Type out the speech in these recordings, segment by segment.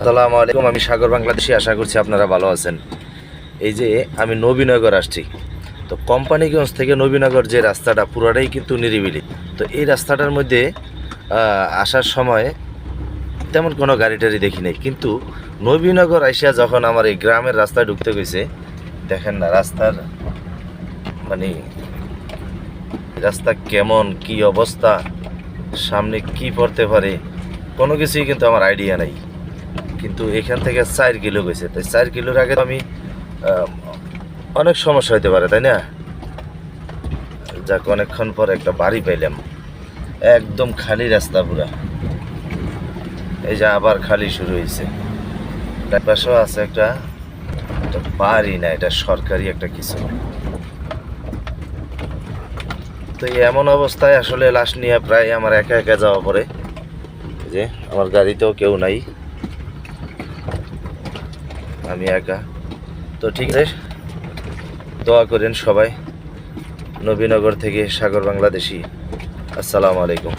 আসসালামু আলাইকুম, আমি সাগর বাংলাদেশি, আশা করছি আপনারা ভালো আছেন। এই যে আমি নবীনগর আসছি, তো কোম্পানিগঞ্জ থেকে নবীনগর যে রাস্তাটা, পুরোটাই কিন্তু নিরিবিলি। তো এই রাস্তাটার মধ্যে আসার সময় তেমন কোনো গাড়ি টাড়ি দেখি নাই। কিন্তু নবীনগর আইসা যখন আমার এই গ্রামের রাস্তায় ঢুকতে গেছে, দেখেন না, রাস্তার মানে রাস্তা কেমন, কি অবস্থা, সামনে কি পড়তে পারে, কোনো কিছুই কিন্তু আমার আইডিয়া নাই। কিন্তু এখান থেকে চার কিলো গেছে। তাই চার কিলোর আগে আমি অনেক সমস্যা হইতে পারে, তাই না? যাক, অনেকক্ষণ পর একটা বাড়ি পাইলাম। একদম খালি রাস্তা পুরা। এই যে আবার খালি শুরু হয়েছে তার পাশেও আছে একটা বাড়ি না, এটা সরকারি একটা কিছু। তো এমন অবস্থায় আসলে লাশ নিয়ে প্রায় আমার একা একা যাওয়া এই যে, আমার গাড়িতেও কেউ নাই। আমি একা। তো ঠিক আছে দোয়া করেন সবাই। নবীনগর থেকে সাগর বাংলাদেশি। আসসালামু আলাইকুম।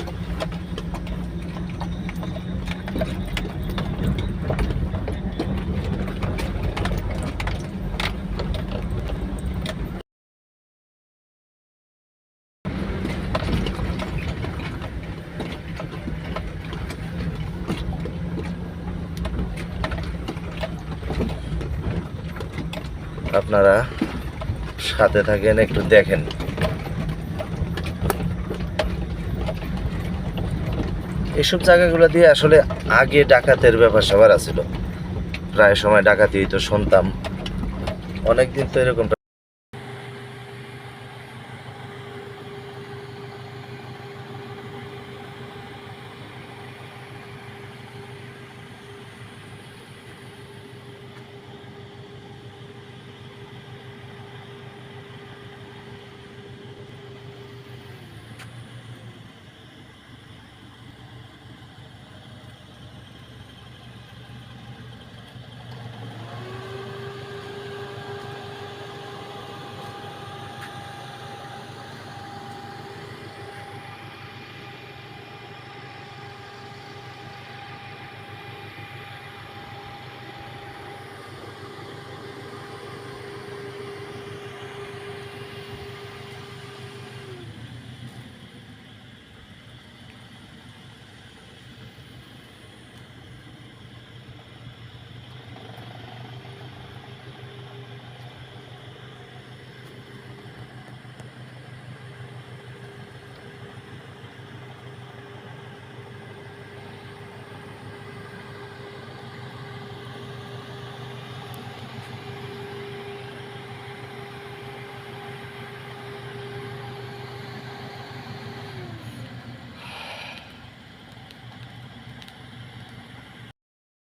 আপনারা সাথে থাকেন, একটু দেখেন। এসব জায়গাগুলো দিয়ে আসলে আগে ডাকাতের ব্যাপার সবার আছিল। প্রায় সময় ডাকাতি তো শুনতাম। অনেকদিন তো এরকমটা